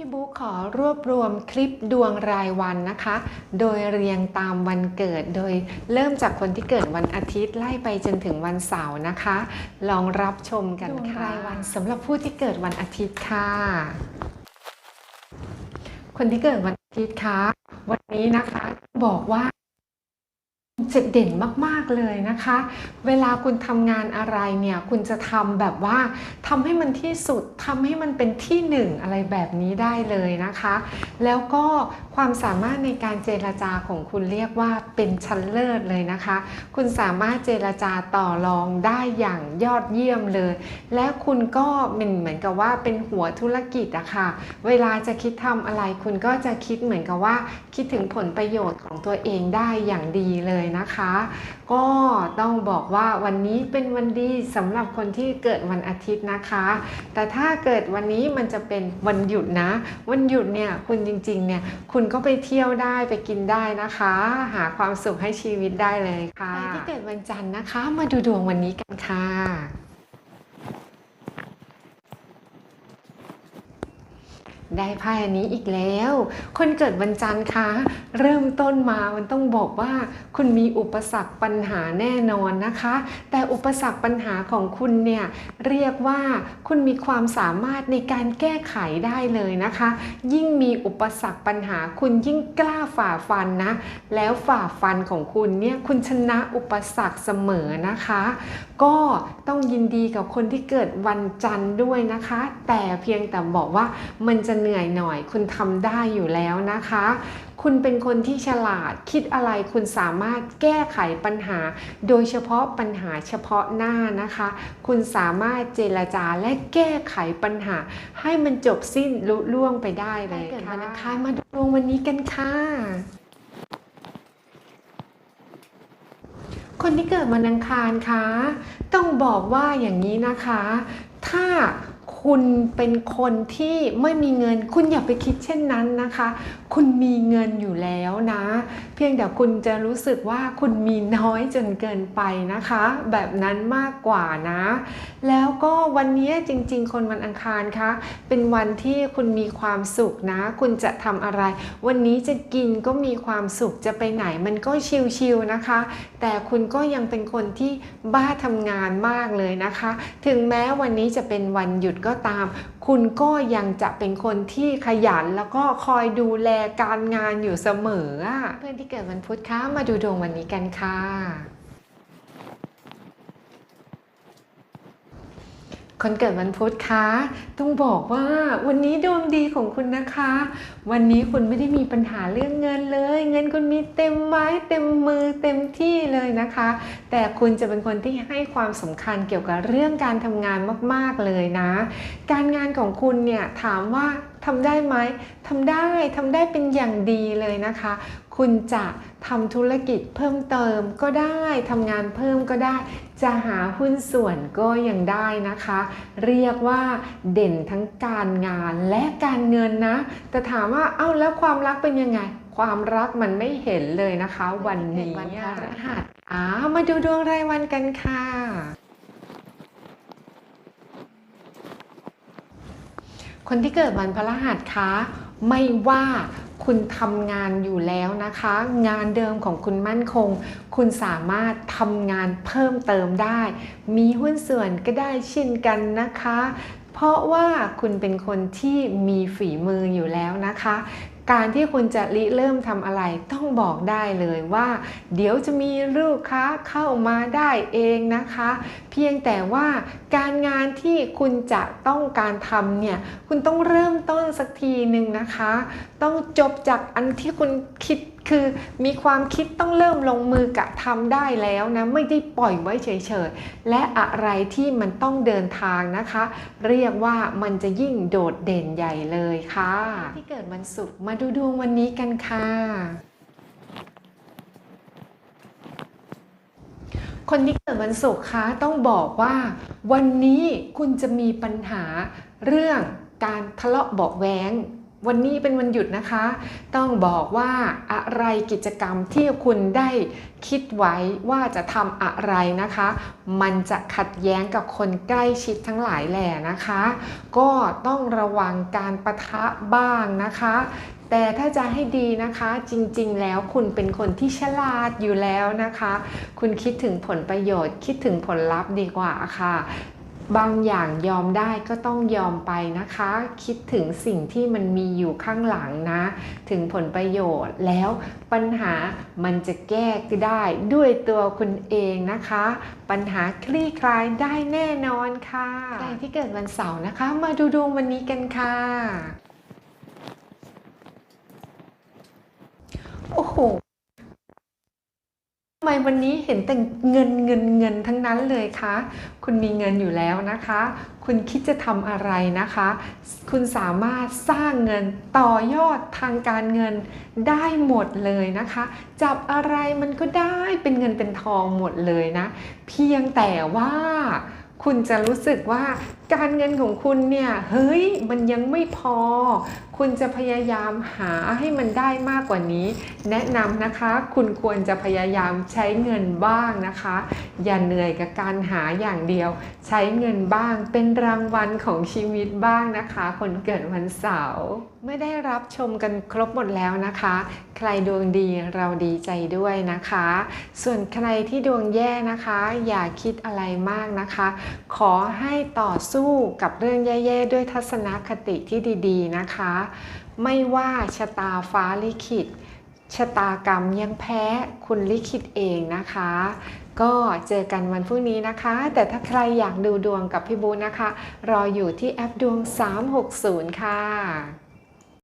พี่บุ๊กขอรวบรวมคลิปดวงรายวันนะคะ โดยเรียงตามวันเกิด โดยเริ่มจากคนที่เกิดวันอาทิตย์ไล่ไปจนถึงวันเสาร์นะคะ ลองรับชมกันค่ะดวงรายวันสำหรับผู้ที่เกิดวันอาทิตย์ค่ะ คนที่เกิดวันอาทิตย์คะวันนี้นะคะบอกว่า จะเด่นมาก ๆ เลยนะคะ เวลาคุณทำงานอะไรเนี่ยคุณจะทำแบบว่าทำให้มันที่สุดทำให้มันเป็นที่หนึ่งอะไรแบบนี้ได้เลยนะคะ แล้วก็ความสามารถในการเจรจาของคุณเรียกว่าเป็นชั้นเลิศเลยนะคะ คุณสามารถเจรจาต่อรองได้อย่างยอดเยี่ยมเลย และคุณก็เป็นเหมือนกับว่าเป็นหัวธุรกิจอะค่ะ เวลาจะคิดทำอะไร คุณก็จะคิดเหมือนกับว่า คิดถึงผลประโยชน์ของตัวเองได้อย่างดีเลยนะคะ ก็ต้องบอกว่าวันนี้เป็นวันดีสำหรับคนที่เกิดวันอาทิตย์นะคะ แต่ถ้าเกิดวันนี้มันจะเป็นวันหยุดนะ วันหยุดเนี่ยคุณจริงๆเนี่ยคุณก็ไปเที่ยวได้ไปกินได้นะคะ หาความสุขให้ชีวิตได้เลยค่ะใครที่เกิดวันจันทร์นะคะ มาดูดวงวันนี้กันค่ะ ได้ไพ่อันนี้อีกแล้ว คนเกิดวันจันทร์คะเริ่มต้นมามันต้องบอกว่า คุณมีอุปสรรคปัญหาแน่นอนนะคะ แต่อุปสรรคปัญหาของคุณเนี่ยเรียกว่าคุณมีความสามารถในการแก้ไขได้เลยนะคะ ยิ่งมีอุปสรรคปัญหา คุณยิ่งกล้าฝ่าฟันนะ แล้วฝ่าฟันของคุณเนี่ยคุณชนะอุปสรรคเสมอนะคะ ก็ต้องยินดีกับคนที่เกิดวันจันทร์ด้วยนะคะ แต่เพียงแต่บอกว่ามันจะเหนื่อยหน่อย คุณทำได้อยู่แล้วนะคะ คุณเป็นคนที่ฉลาดคิดอะไรคุณสามารถแก้ไขปัญหา โดยเฉพาะปัญหาเฉพาะหน้านะคะ คุณสามารถเจรจาและแก้ไขปัญหา ให้มันจบสิ้นลุล่วงไปได้เลยค่ะเกิดวันอังคารมาดูดวงวันนี้กันค่ะคนที่เกิดวันอังคารคะ ต้องบอกว่าอย่างนี้นะคะ ถ้า คุณเป็นคนที่ไม่มีเงิน คุณอย่าไปคิดเช่นนั้นนะคะ คุณมีเงินอยู่แล้วนะ เพียงแต่คุณจะรู้สึกว่าคุณมีน้อยจนเกินไปนะคะ แบบนั้นมากกว่านะ แล้วก็วันนี้จริง ๆ คนวันอังคารคะเป็นวันที่คุณมีความสุขนะ คุณจะทำอะไร วันนี้จะกินก็มีความสุขจะไปไหนมันก็ชิลๆนะคะ แต่คุณก็ยังเป็นคนที่บ้าทำงานมากเลยนะคะ ถึงแม้วันนี้จะเป็นวันหยุดก็ตาม คุณก็ยังจะเป็นคนที่ขยันแล้วก็คอยดูแลการงานอยู่เสมออะเพื่อนที่เกิดวันพุธคะมาดูดวงวันนี้กันค่ะ คนเกิดวันพุธคะต้องบอกว่าวันนี้ดวงดีของคุณนะคะ วันนี้คุณไม่ได้มีปัญหาเรื่องเงินเลย เงินคุณมีเต็มไม้เต็มมือเต็มที่เลยนะคะ แต่คุณจะเป็นคนที่ให้ความสำคัญเกี่ยวกับเรื่องการทำงานมาก ๆเลยนะ การงานของคุณเนี่ยถามว่าทำได้ไหมทำได้ทำได้เป็นอย่างดีเลยนะคะ คุณจะทำธุรกิจเพิ่มเติมก็ได้ทำงานเพิ่มก็ได้ จะหาหุ้นส่วนก็ยังได้นะคะ เรียกว่าเด่นทั้งการงานและการเงินนะ แต่ถามว่าเอ้าแล้วความรักเป็นยังไง ความรักมันไม่เห็นเลยนะคะ วันนี้วันพฤหัสอ่ามาดูดวงรายวันกันค่ะ คนที่เกิดวันพฤหัสคะไม่ว่าคุณทำงานอยู่แล้วนะคะ งานเดิมของคุณมั่นคง คุณสามารถทำงานเพิ่มเติมได้ มีหุ้นส่วนก็ได้เช่นกันนะคะ เพราะว่าคุณเป็นคนที่มีฝีมืออยู่แล้วนะคะ การที่คุณจะริเริ่มทำอะไรต้องบอกได้เลยว่า เดี๋ยวจะมีลูกค้าเข้ามาได้เองนะคะ เพียงแต่ว่าการงานที่คุณจะต้องการทำเนี่ยคุณต้องเริ่มต้นสักทีหนึ่งนะคะ ต้องจบจากอันที่คุณคิด คือมีความคิดต้องเริ่มลงมือกะทำได้แล้วนะไม่ได้ปล่อยไว้เฉยๆ และอะไรที่มันต้องเดินทางนะคะ เรียกว่ามันจะยิ่งโดดเด่นใหญ่เลยค่ะ ที่เกิดวันศุกร์มาดูดวงวันนี้กันค่ะคนที่เกิดวันศุกร์คะต้องบอกว่า วันนี้คุณจะมีปัญหาเรื่องการทะเลาะเบาะแว้ง วันนี้เป็นวันหยุดนะคะ ต้องบอกว่าอะไรกิจกรรมที่คุณได้คิดไว้ว่าจะทำอะไรนะคะ มันจะขัดแย้งกับคนใกล้ชิดทั้งหลายแหล่นะคะ ก็ต้องระวังการประทะบ้างนะคะ แต่ถ้าจะให้ดีนะคะจริงๆ แล้วคุณเป็นคนที่ฉลาดอยู่แล้วนะคะ คุณคิดถึงผลประโยชน์ คิดถึงผลลัพธ์ดีกว่าค่ะ บางอย่างยอมได้ก็ต้องยอมไปนะคะ คิดถึงสิ่งที่มันมีอยู่ข้างหลังนะ ถึงผลประโยชน์แล้วปัญหามันจะแก้ได้ด้วยตัวคุณเองนะคะ ปัญหาคลี่คลายได้แน่นอนค่ะใครที่เกิดวันเสาร์นะคะ มาดูดวงวันนี้กันค่ะโอ้โหทำ ไมวันนี้เห็นแต่เงินเงินเงินทั้งนั้นเลยคะ คุณมีเงินอยู่แล้วนะคะ คุณคิดจะทำอะไรนะคะ คุณสามารถสร้างเงินต่อยอดทางการเงินได้หมดเลยนะคะ จับอะไรมันก็ได้เป็นเงินเป็นทองหมดเลยนะ เพียงแต่ว่า คุณจะรู้สึกว่าการเงินของคุณเนี่ยเฮ้ยมันยังไม่พอ คุณจะพยายามหาให้มันได้มากกว่านี้ แนะนำนะคะ คุณควรจะพยายามใช้เงินบ้างนะคะ อย่าเหนื่อยกับการหาอย่างเดียว ใช้เงินบ้างเป็นรางวัลของชีวิตบ้างนะคะ คนเกิดวันเสาร์ไม่ได้รับชมกันครบหมดแล้วนะคะ ใครดวงดีเราดีใจด้วยนะคะ ส่วนใครที่ดวงแย่นะคะ อย่าคิดอะไรมากนะคะ ขอให้ต่อสู้กับเรื่องแย่ๆด้วยทัศนคติที่ดีๆนะคะ ไม่ว่าชะตาฟ้าลิขิตชะตากรรมยังแพ้คุณลิขิตเองนะคะ ก็เจอกันวันพรุ่งนี้นะคะ แต่ถ้าใครอยากดูดวงกับพี่บูนะคะ รออยู่ที่แอปดวง 360 ค่ะ